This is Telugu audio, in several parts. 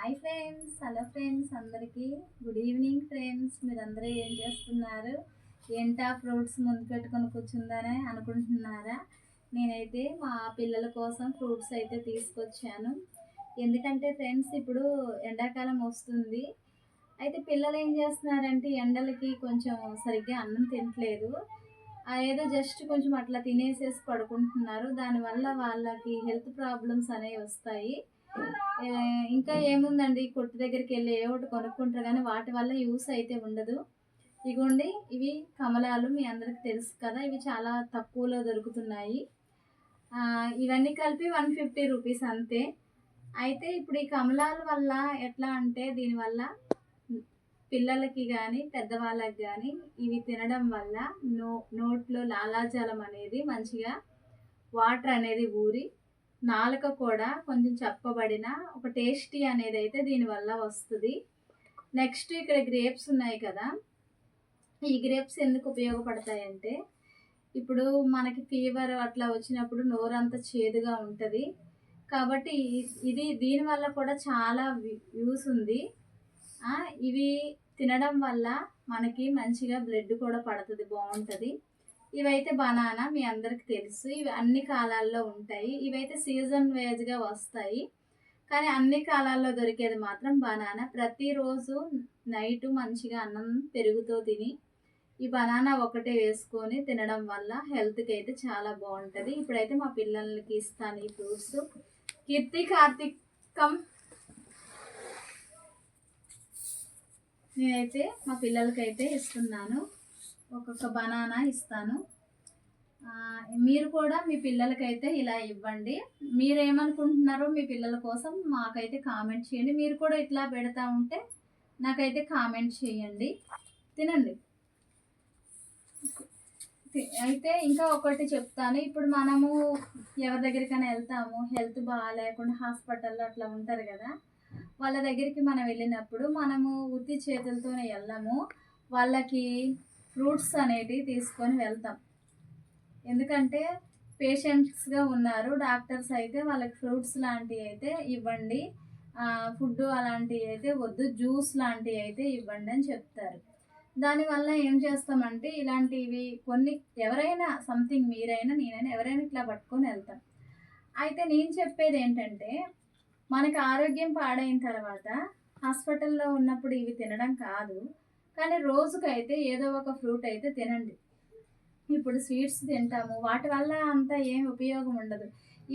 హాయ్ ఫ్రెండ్స్ హలో ఫ్రెండ్స్ అందరికీ గుడ్ ఈవినింగ్ ఫ్రెండ్స్. మీరందరూ ఏం చేస్తున్నారు? ఏంటా ఫ్రూట్స్ ముందు పెట్టుకొని కూర్చుందని అనుకుంటున్నారా? నేనైతే మా పిల్లల కోసం ఫ్రూట్స్ అయితే తీసుకొచ్చాను. ఎందుకంటే ఫ్రెండ్స్ ఇప్పుడు ఎండాకాలం వస్తుంది. అయితే పిల్లలు ఏం చేస్తున్నారంటే ఎండలకి కొంచెం సరిగ్గా అన్నం తినట్లేదు. ఏదో జస్ట్ కొంచెం అట్లా తినేసేసి పడుకుంటున్నారు. దానివల్ల వాళ్ళకి హెల్త్ ప్రాబ్లమ్స్ అనేవి వస్తాయి. ఇంకా ఏముందండి? కొట్టు దగ్గరికి వెళ్ళి ఏ ఒకటి కొనుక్కుంటారు కానీ వాటి వల్ల యూస్ అయితే ఉండదు. ఇగోండి ఇవి కమలాలు మీ అందరికి తెలుసు కదా ఇవి చాలా తక్కువలో దొరుకుతున్నాయి. ఇవన్నీ కలిపి వన్ ఫిఫ్టీ రూపీస్ అంతే. అయితే ఇప్పుడు ఈ కమలాల వల్ల ఎట్లా అంటే దీనివల్ల పిల్లలకి కానీ పెద్దవాళ్ళకి కానీ ఇవి తినడం వల్ల నో నోట్లో లాలాజలం అనేది మంచిగా వాటర్ అనేది ఊరి నాలుక కూడా కొంచెం చెప్పబడిన ఒక టేస్టీ అనేది అయితే దీనివల్ల వస్తుంది. నెక్స్ట్ ఇక్కడ గ్రేప్స్ ఉన్నాయి కదా. ఈ గ్రేప్స్ ఎందుకు ఉపయోగపడతాయంటే ఇప్పుడు మనకి ఫీవర్ అట్లా వచ్చినప్పుడు నోరంతా చేదుగా ఉంటుంది. కాబట్టి ఇది దీనివల్ల కూడా చాలా యూస్ ఉంది. ఇవి తినడం వల్ల మనకి మంచిగా బ్లడ్ కూడా పడుతుంది బాగుంటుంది. ఇవైతే బనానా మీ అందరికి తెలుసు. ఇవి అన్ని కాలాల్లో ఉంటాయి. ఇవైతే సీజన్ వైజ్గా వస్తాయి. కానీ అన్ని కాలాల్లో దొరికేది మాత్రం బనానా. ప్రతిరోజు నైట్ మంచిగా అన్నం పెరుగుతో తిని ఈ బనానా ఒకటే వేసుకొని తినడం వల్ల హెల్త్కి అయితే చాలా బాగుంటుంది. ఇప్పుడైతే మా పిల్లలకి ఇస్తాను ఈ ఫ్రూట్స్. కీర్తి కార్తీకం. నేనైతే మా పిల్లలకైతే ఇస్తున్నాను. ఒక్కొక్క బనానా ఇస్తాను. మీరు కూడా మీ పిల్లలకైతే ఇలా ఇవ్వండి. మీరు ఏమనుకుంటున్నారో మీ పిల్లల కోసం మాకైతే కామెంట్ చేయండి. మీరు కూడా ఇట్లా పెడతా ఉంటే నాకైతే కామెంట్ చేయండి. తినండి. అయితే ఇంకా ఒకటి చెప్తాను. ఇప్పుడు మనము ఎవరి దగ్గరికైనా వెళ్తాము. హెల్త్ బాగాలేకుండా హాస్పిటల్లో అట్లా ఉంటారు కదా. వాళ్ళ దగ్గరికి మనం వెళ్ళినప్పుడు మనము ఉత్తి చేతులతోనే వెళ్ళము. వాళ్ళకి ఫ్రూట్స్ అనేటివి తీసుకొని వెళ్తాం. ఎందుకంటే పేషెంట్స్గా ఉన్నారు డాక్టర్స్ అయితే వాళ్ళకి ఫ్రూట్స్ లాంటివి అయితే ఇవ్వండి. ఫుడ్ అలాంటివి అయితే వద్దు జ్యూస్ లాంటివి అయితే ఇవ్వండి అని చెప్తారు. దానివల్ల ఏం చేస్తామంటే ఇలాంటివి కొన్ని ఎవరైనా సంథింగ్ మీరైనా నేనైనా ఎవరైనా ఇట్లా పట్టుకొని వెళ్తాం. అయితే నేను చెప్పేది ఏంటంటే మనకి ఆరోగ్యం పాడైన తర్వాత హాస్పిటల్లో ఉన్నప్పుడు ఇవి తినడం కాదు. కానీ రోజుకైతే ఏదో ఒక ఫ్రూట్ అయితే తినండి. ఇప్పుడు స్వీట్స్ తింటాము. వాటి వల్ల అంత ఏమి ఉపయోగం ఉండదు.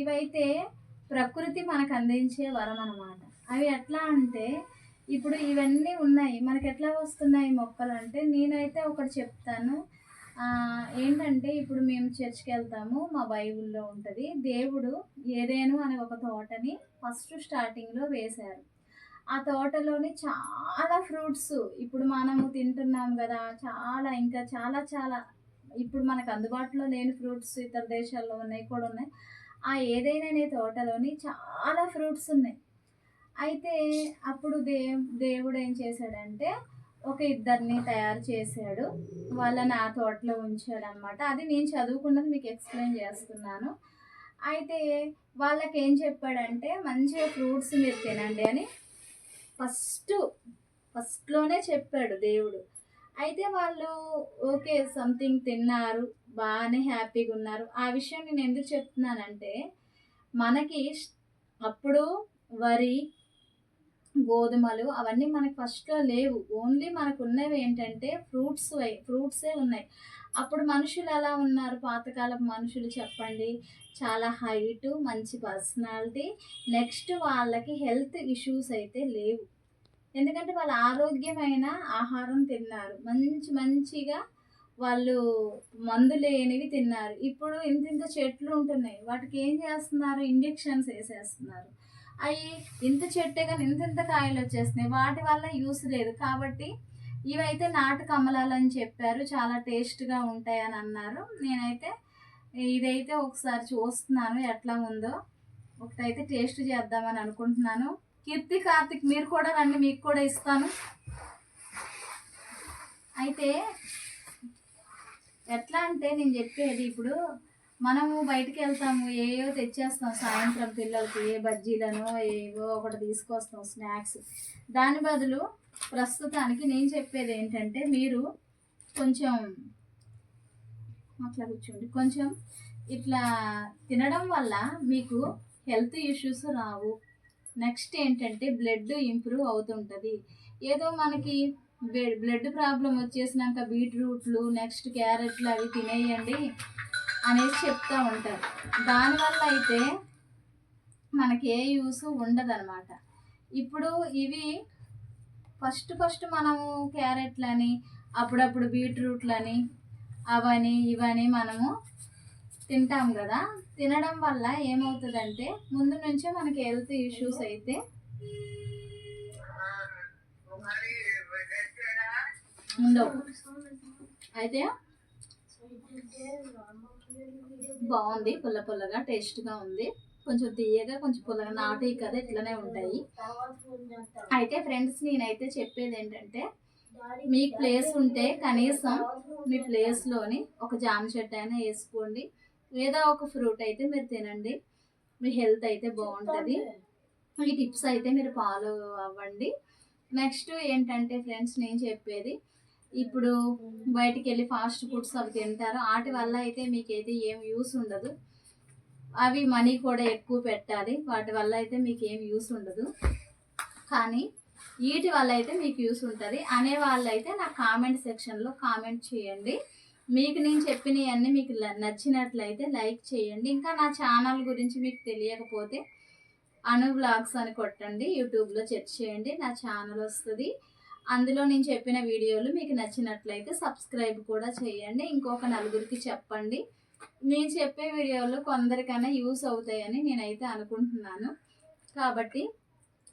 ఇవైతే ప్రకృతి మనకు అందించే వరం అనమాట అవి ఎట్లా అంటే ఇప్పుడు ఇవన్నీ ఉన్నాయి. మనకి ఎట్లా వస్తున్నాయి మొక్కలు అంటే నేనైతే ఒకటి చెప్తాను. ఏంటంటే ఇప్పుడు మేము చర్చ్కి వెళ్తాము. మా బైబుల్లో ఉంటుంది. దేవుడు ఏదేను అనే ఒక తోటని ఫస్ట్ స్టార్టింగ్లో వేశారు. ఆ తోటలోని చాలా ఫ్రూట్స్ ఇప్పుడు మనము తింటున్నాం కదా చాలా ఇంకా చాలా చాలా. ఇప్పుడు మనకు అందుబాటులో లేని ఫ్రూట్స్ ఇతర దేశాల్లో ఉన్నాయి కూడా ఉన్నాయి. ఆ ఏదైనా నీ తోటలోని చాలా ఫ్రూట్స్ ఉన్నాయి. అయితే అప్పుడు దే దేవుడు ఏం చేశాడంటే ఒక ఇద్దరిని తయారు చేశాడు. వాళ్ళని ఆ తోటలో ఉంచాడు అనమాట అది నేను చదువుకున్నది మీకు ఎక్స్ప్లెయిన్ చేస్తున్నాను. అయితే వాళ్ళకి ఏం చెప్పాడంటే మంచిగా ఫ్రూట్స్ మీరు తినండి అని ఫస్ట్ ఫస్ట్లోనే చెప్పాడు దేవుడు. అయితే వాళ్ళు ఓకే సంథింగ్ తిన్నారు బాగానే హ్యాపీగా ఉన్నారు. ఆ విషయం నేను ఎందుకు చెప్తున్నానంటే మనకి అప్పుడు వరి గోధుమలు అవన్నీ మనకి ఫస్ట్లో లేవు. ఓన్లీ మనకు ఉన్నవి ఏంటంటే ఫ్రూట్స్ ఫ్రూట్సే ఉన్నాయి. అప్పుడు మనుషులు ఎలా ఉన్నారు? పాతకాలపు మనుషులు చెప్పండి. చాలా హైట్ మంచి పర్సనాలిటీ నెక్స్ట్ వాళ్ళకి హెల్త్ ఇష్యూస్ అయితే లేవు. ఎందుకంటే వాళ్ళు ఆరోగ్యమైన ఆహారం తిన్నారు. మంచి మంచిగా వాళ్ళు మందు లేనివి తిన్నారు. ఇప్పుడు ఇంత ఇంత చెట్లు ఉంటున్నాయి. వాటికి ఏం చేస్తున్నారు? ఇంజెక్షన్స్ వేసేస్తున్నారు. అవి ఇంత చెట్టే కానీ ఇంత ఇంత కాయలు వచ్చేస్తున్నాయి. వాటి వల్ల యూస్ లేదు. కాబట్టి ఇవైతే నాటు కమలాలు అని చెప్పారు. చాలా టేస్ట్గా ఉంటాయి అని అన్నారు. నేనైతే ఇదైతే ఒకసారి చూస్తున్నాను. ఎట్లా ఉందో ఒకటైతే టేస్ట్ చేద్దామని అనుకుంటున్నాను. కీర్తి కార్తిక్ మీరు కూడా రండి. మీకు కూడా ఇస్తాను. అయితే ఎట్లా అంటే నేను చెప్పేది ఇప్పుడు మనము బయటికి వెళ్తాము ఏయో తెచ్చేస్తాం సాయంత్రం పిల్లలకి ఏ బజ్జీలను ఏవో ఒకటి తీసుకొస్తాం స్నాక్స్. దాని బదులు ప్రస్తుతానికి నేను చెప్పేది ఏంటంటే మీరు కొంచెం అట్లా కూర్చోండి. కొంచెం ఇట్లా తినడం వల్ల మీకు హెల్త్ ఇష్యూస్ రావు. నెక్స్ట్ ఏంటంటే బ్లడ్ ఇంప్రూవ్ అవుతుంటుంది. ఏదో మనకి బ్లడ్ ప్రాబ్లం వచ్చేసినాక బీట్రూట్లు నెక్స్ట్ క్యారెట్లు అవి తినేయండి. అనేసి చెప్తూ ఉంటారు. దానివల్ల అయితే మనకి ఏ యూస్ ఉండదన్నమాట. ఇప్పుడు ఇవి ఫస్ట్ ఫస్ట్ మనము క్యారెట్లని అప్పుడప్పుడు బీట్రూట్లని అవని ఇవని మనము తింటాం కదా. తినడం వల్ల ఏమవుతుందంటే ముందు నుంచే మనకి హెల్త్ ఇష్యూస్ అయితే ఉండవు. అయితే బాగుంది పుల్ల పుల్లగా టేస్ట్గా ఉంది. కొంచెం తీయగా కొంచెం పుల్లగా నాటి కదా ఇట్లనే ఉంటాయి. అయితే ఫ్రెండ్స్ నేనైతే చెప్పేది ఏంటంటే మీ ప్లేస్ ఉంటే కనీసం మీ ప్లేస్లోని ఒక జామ చెట్టు అయినా వేసుకోండి. లేదా ఒక ఫ్రూట్ అయితే మీరు తినండి. మీ హెల్త్ అయితే బాగుంటుంది. ఈ టిప్స్ అయితే మీరు ఫాలో అవ్వండి. నెక్స్ట్ ఏంటంటే ఫ్రెండ్స్ నేను చెప్పేది ఇప్పుడు బయటికి వెళ్ళి ఫాస్ట్ ఫుడ్స్ అవి తింటారు. వాటి వల్ల అయితే మీకైతే ఏం యూస్ ఉండదు. అవి మనీ కూడా ఎక్కువ పెట్టాలి. వాటి వల్ల అయితే మీకు ఏం యూస్ ఉండదు. కానీ వీటి వల్ల అయితే మీకు యూస్ ఉంటుంది. అనే వాళ్ళైతే నా కామెంట్ సెక్షన్లో కామెంట్ చేయండి. మీకు నేను చెప్పినవన్నీ మీకు ల- నచ్చినట్లయితే లైక్ చేయండి. ఇంకా నా ఛానల్ గురించి మీకు తెలియకపోతే అను బ్లాగ్స్ అని కొట్టండి. యూట్యూబ్లో చెక్ చేయండి. నా ఛానల్ వస్తుంది. అందులో నేను చెప్పిన వీడియోలు మీకు నచ్చినట్లయితే సబ్స్క్రైబ్ కూడా చేయండి. ఇంకొక నలుగురికి చెప్పండి. నేను చెప్పే వీడియోలు కొందరికైనా యూస్ అవుతాయని నేనైతే అనుకుంటున్నాను. కాబట్టి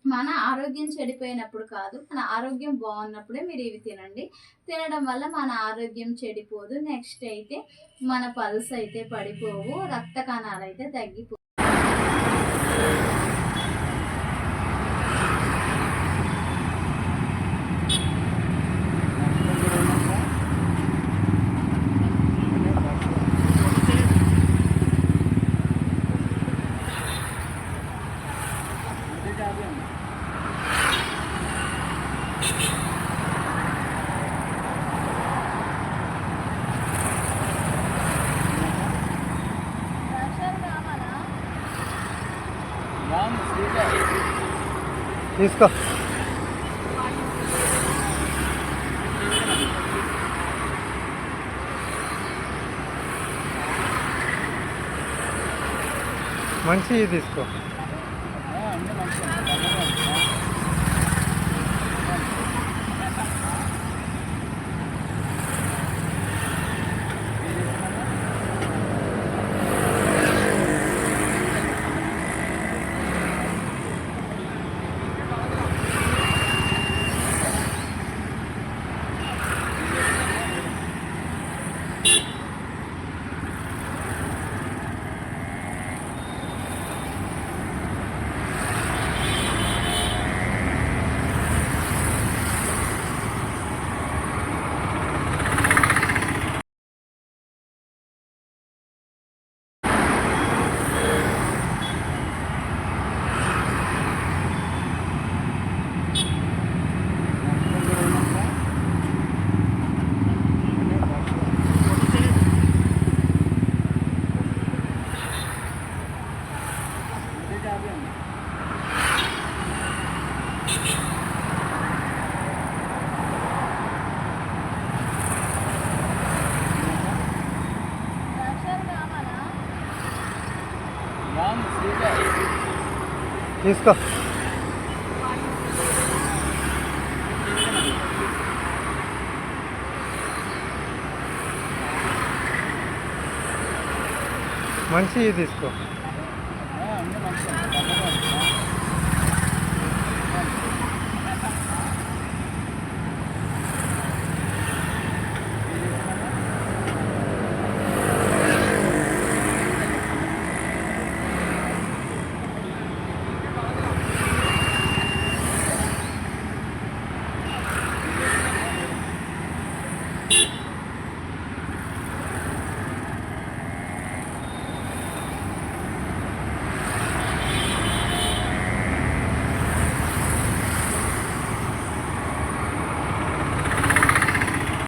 మన ఆరోగ్యం చెడిపోయినప్పుడు కాదు మన ఆరోగ్యం బాగున్నప్పుడే మీరు ఇవి తినండి. తినడం వల్ల మన ఆరోగ్యం చెడిపోదు. నెక్స్ట్ అయితే మన పల్స్ అయితే పడిపోవు రక్త కణాలు అయితే తగ్గిపో తీసుకో. మంచి తీసుకో. తీసుకో. మంచి తీసుకో.